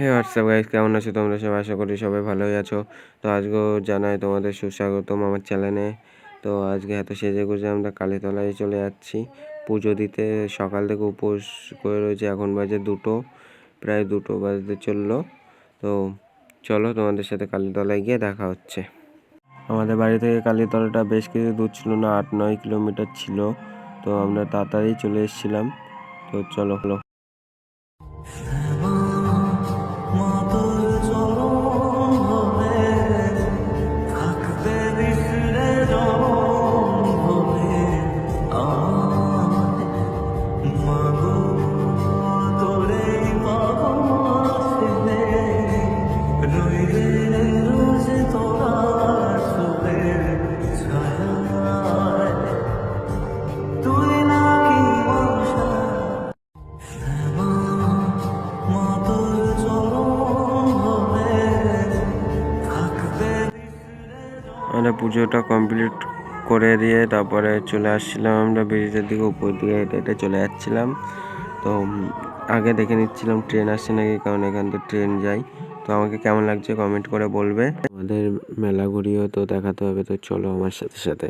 হে WhatsApp guys কেমন আছো তোমরা সব আশা করি সবাই ভালোই আছো। তো আজকেও জানাই তোমাদের সুস্বাগতম আমার চ্যানেলে তো আজকে এত সেজে গুজে আমরা কালীতলায় চলে যাচ্ছি। পুজো দিতে সকাল থেকে উপোস করে রয়েছে, এখন বাজে দুটো, প্রায় দুটো বাজতে চলল। তো চলো তোমাদের সাথে কালীতলায় গিয়ে দেখা হচ্ছে। আমাদের বাড়ি থেকে কালীতলাটা বেশ কিছু দূর ছিল না, আট নয় কিলোমিটার ছিল। তো আমরা তাড়াতাড়ি চলে এসেছিলাম। তো চলো। হলো তুই নাকি বর্ষা মা তোর চরণ হবে থাকবে। আমরা পুজোটা কমপ্লিট করে দিয়ে তারপরে চলে আসছিলাম আমরা ব্রিজের দিকে, উপর দিয়ে হেঁটে হেঁটে চলে যাচ্ছিলাম। তো আগে দেখে নিচ্ছিলাম ট্রেন আসছে নাকি, কারণ এখান থেকে ট্রেন যায়। তো আমাকে কেমন লাগছে কমেন্ট করে বলবে। আমাদের মেলা তো দেখাতে হবে, তো চলো আমার সাথে সাথে।